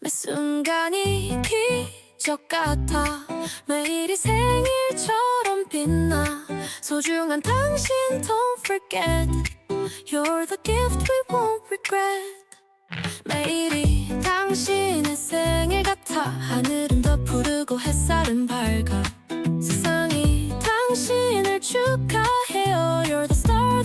매 순간이 기적 같아. 매일이 생일처럼 빛나. 소중한 당신 don't forget. You're the gift we won't regret. 매일이 당신의 생일 같아. 하늘은 더 푸르고 햇살은 밝아. 세상이 당신을 축하해요. You're the star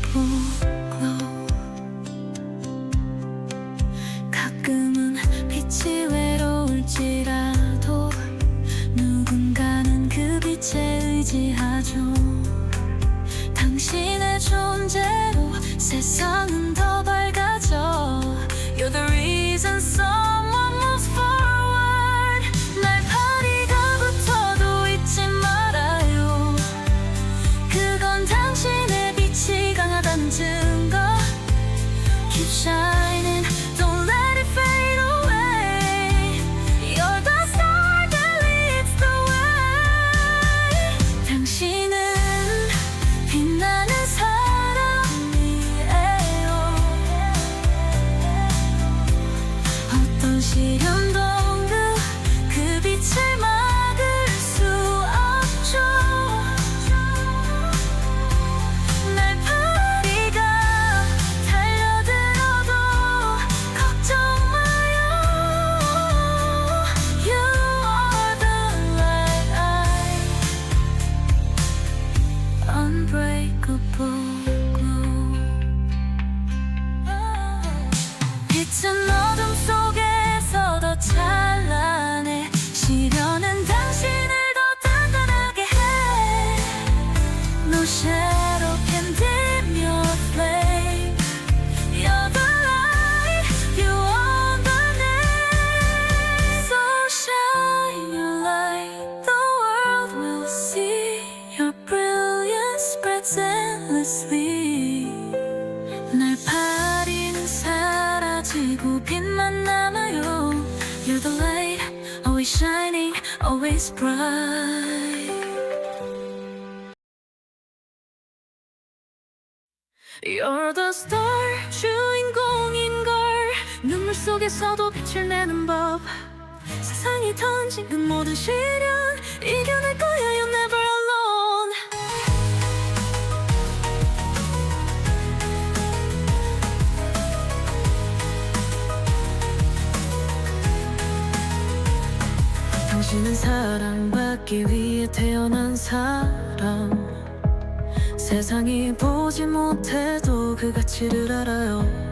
불러 가끔은 빛이 외로울지라도 누군가는 그빛 의지하죠. 당신의 존재로 세상은 속에서도 빛을 내는 법. 세상이 던진 그 모든 시련 이겨낼 거야, you're never alone. 당신은 사랑받기 위해 태어난 사람 세상이 보지 못해도 그 가치를 알아요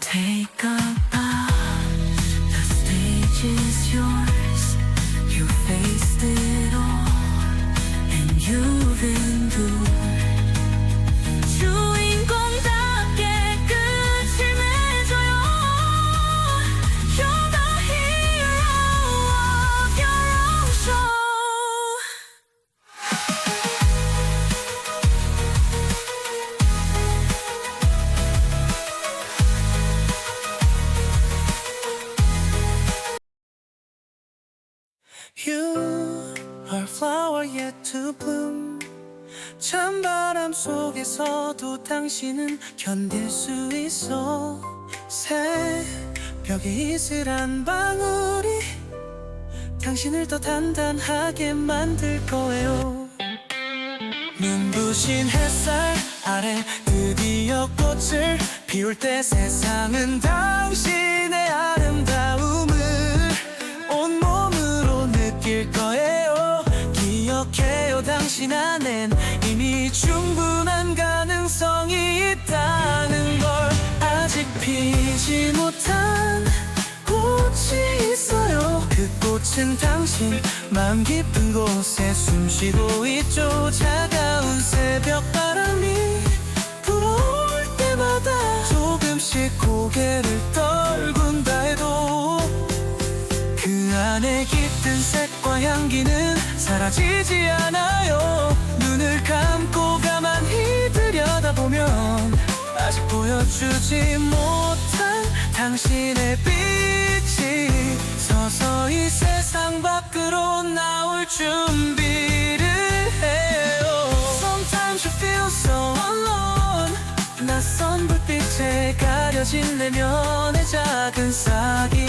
Take a bow The stage is yours. You faced it all And you've 속에서도 당신은 견딜 수 있어. 새벽의 이슬 한 방울이 당신을 더 단단하게 만들 거예요. 눈부신 햇살 아래 드디어 꽃을 피울 때 세상은 당신의 아름다움을 온몸으로 느낄 거예요. 기억해요 당신 안엔 이미 충분한 가능성이 있다는 걸 아직 피지 못한 꽃이 있어요. 그 꽃은 당신 마음 깊은 곳에 숨쉬고 있죠. 차가운 새벽 바람이 불어올 때마다 조금씩 고개를 떨군다 해도 그 안에 깃든 색과 향기는 사라지지 않아요 눈을 감고 가만히 들여다보면 아직 보여주지 못한 당신의 빛이 서서히 세상 밖으로 나올 준비를 해요. Sometimes you feel so alone. 낯선 불빛에 가려진 내면의 작은 싹이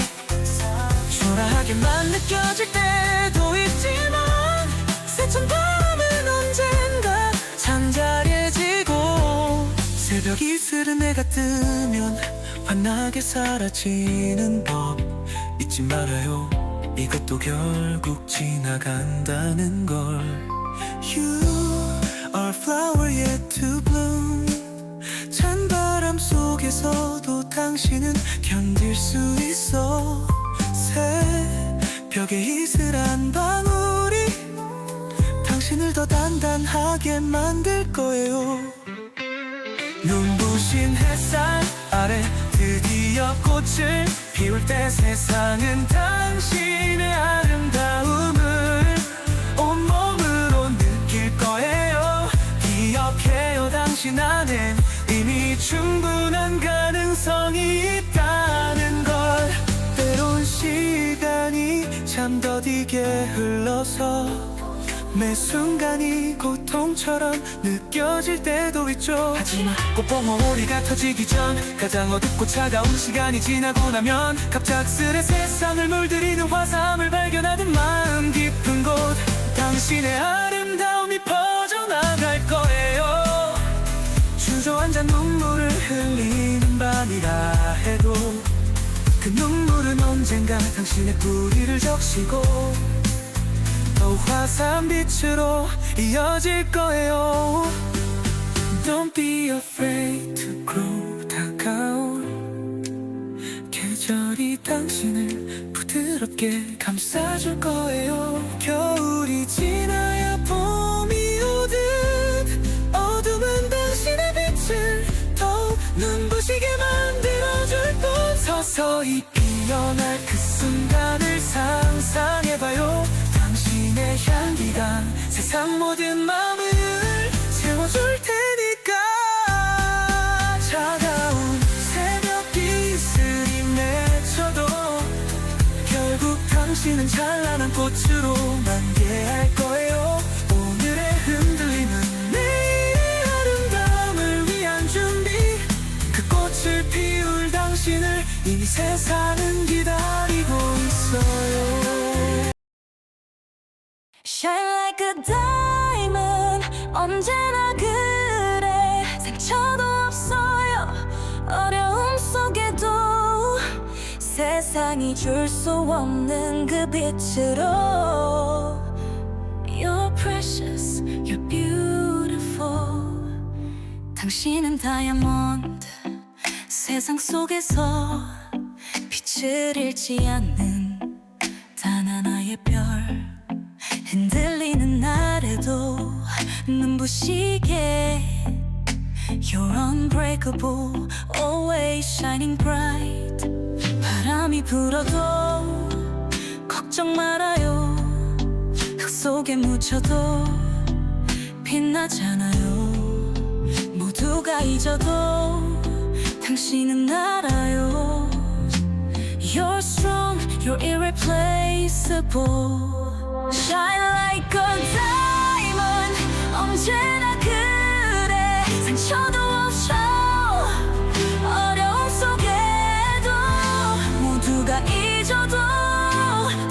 초라하게만 느껴질 때도 있지만 새찬 언젠가 잠자리해지고 새벽 이슬은 내가 뜨면 환하게 사라지는 법 잊지 말아요. 이것도 결국 지나간다는 걸. You are flower yet to bloom. 찬 바람 속에서도 당신은 견딜 수 있어. 새벽의 이슬 한 방울이 당신을 더 단단하게 만들 거예요. 눈부신 햇살 아래 드디어 꽃을 피울 때 세상은 당신의 아름다움을 온몸으로 느낄 거예요. 기억해요 당신 안엔 이미 충분한 가능성이 있다는 걸. 때론 시간이 참 더디게 흘러서 매 순간이 고통처럼 느껴질 때도 있죠. 하지만 꽃봉오리가 터지기 전 가장 어둡고 차가운 시간이 지나고 나면 갑작스레 세상을 물들이는 화사함을 발견하는 마음 깊은 곳. 당신의 아름다움이 퍼져나갈 거예요. 주저앉아 눈물을 흘리는 밤이라 해도 그 눈물은 언젠가 당신의 뿌리를 적시고 더 화사한 빛으로 이어질 거예요. Don't be afraid to grow 다가올 계절이 당신을 부드럽게 감싸줄 거예요. 겨울이 지나야 봄이 오듯 어둠은 당신의 빛을 더욱 눈부시게 만들어줄 뿐 서서히 피어날 그 순간을 상상 세상 모든 마음을 채워줄 테니까. 차가운 새벽 이슬이 맺혀도 결국 당신은 찬란한 꽃으로 만 like a diamond. 언제나 그래. 상처도 없어요. 어려움 속에도 세상이 줄 수 없는 그 빛으로. You're precious, you're beautiful. 당신은 다이아몬드. 세상 속에서 빛을 잃지 않는 단 하나의 별 눈부시게 You're unbreakable, always shining bright 바람이 불어도 걱정 말아요 흙 속에 묻혀도 빛나잖아요 모두가 잊어도 당신은 알아요 You're strong, you're irreplaceable Shine like a diamond 언제나 그래. 상처도 없어. 어려움 속에도 모두가 잊어도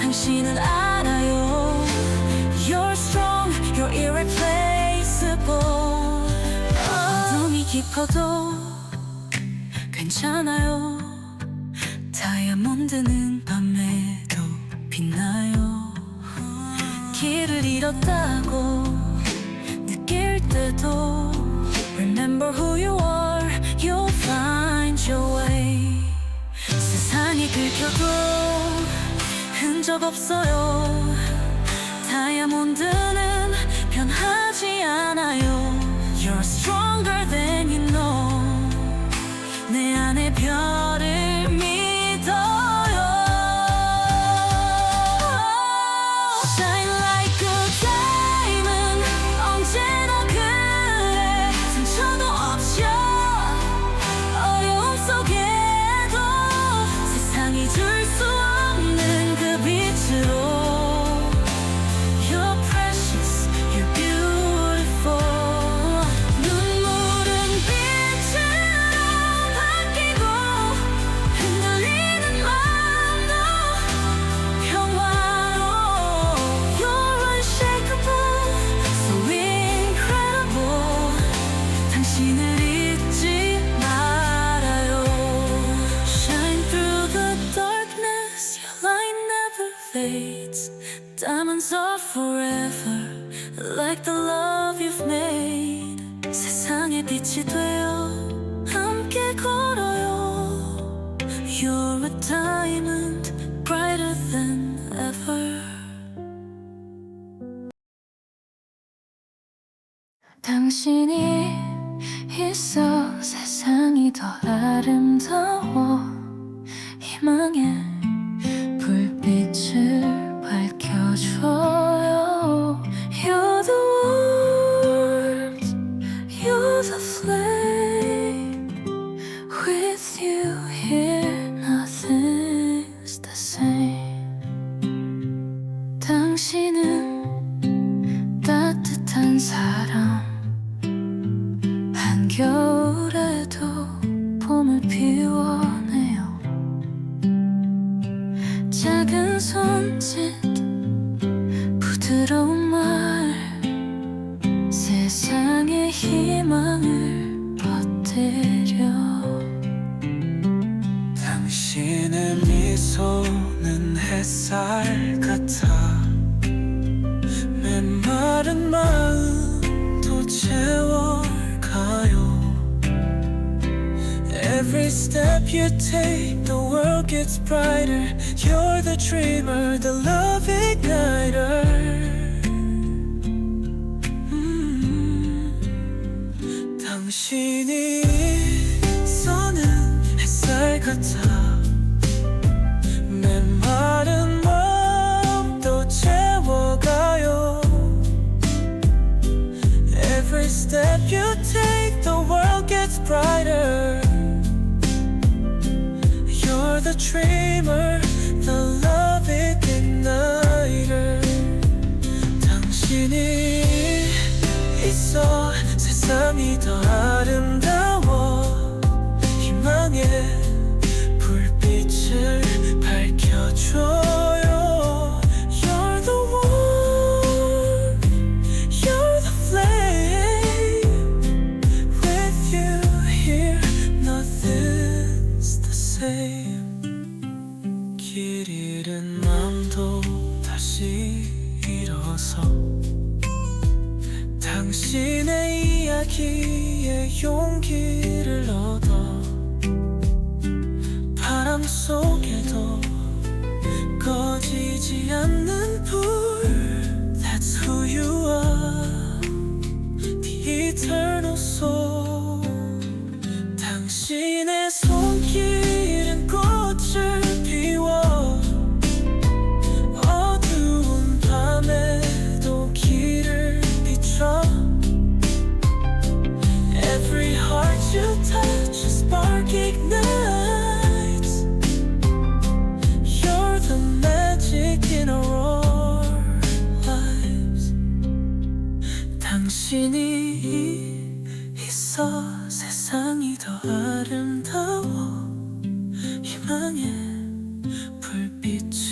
당신은 알아요. You're strong, you're irreplaceable. 어둠이 깊어도 괜찮아요. 다이아몬드는 밤에도 빛나요. 길을 잃었다고 who you are You'll find your way 세상이 긁혀도 흔적 없어요 다이아몬드는 변하지 않아요 You're stronger than 당신이 있어 세상이 더 아름다워 희망의 햇살 같아 메마른 마음도 채워가요 Every step you take, the world gets brighter You're the dreamer, the love igniter 음, 당신이 서는 햇살 같아 the dreamer The love it igniter 당신이 있어 세상이 더 아름다워 희망의 불빛을 밝혀줘 속에도 꺼지지 않는 불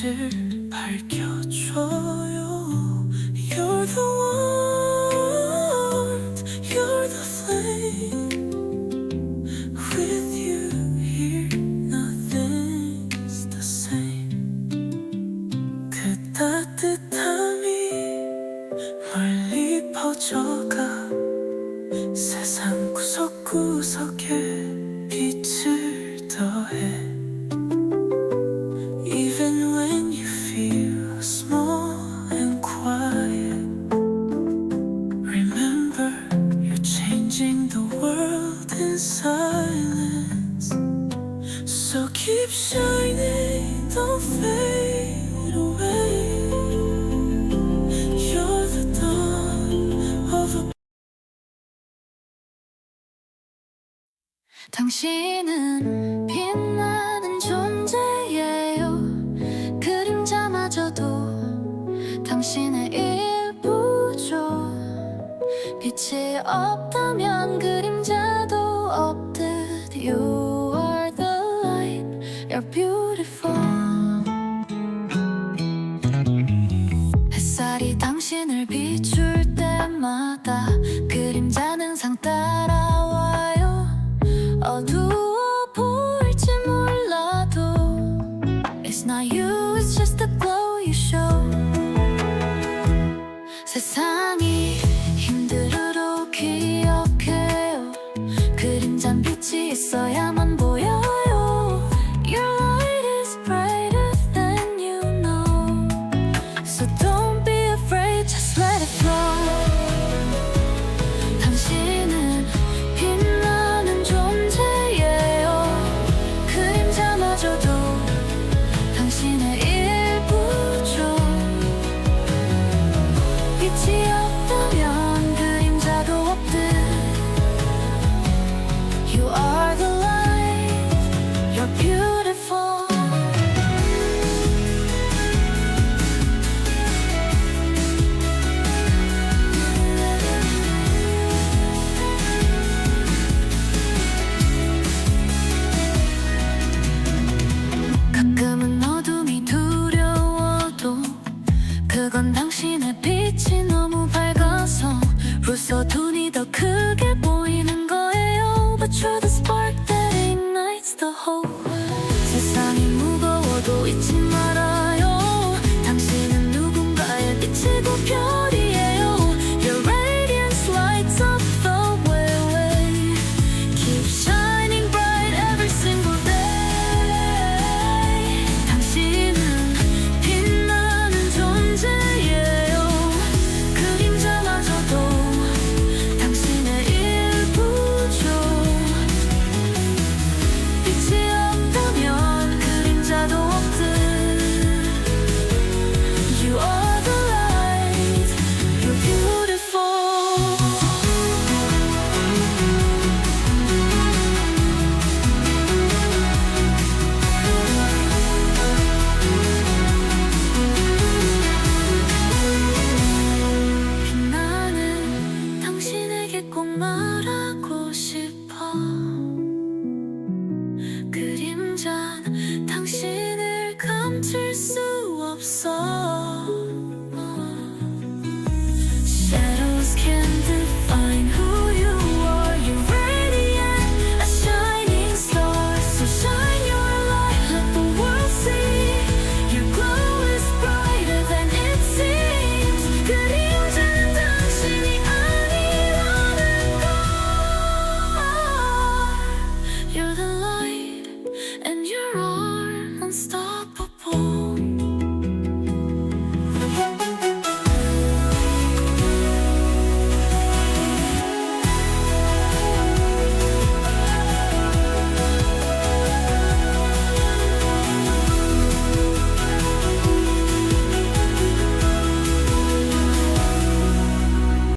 빛을 밝혀줘요 You're the one 당신은 빛나는 존재예요. 그림자마저도 당신의 일부죠. 빛이 없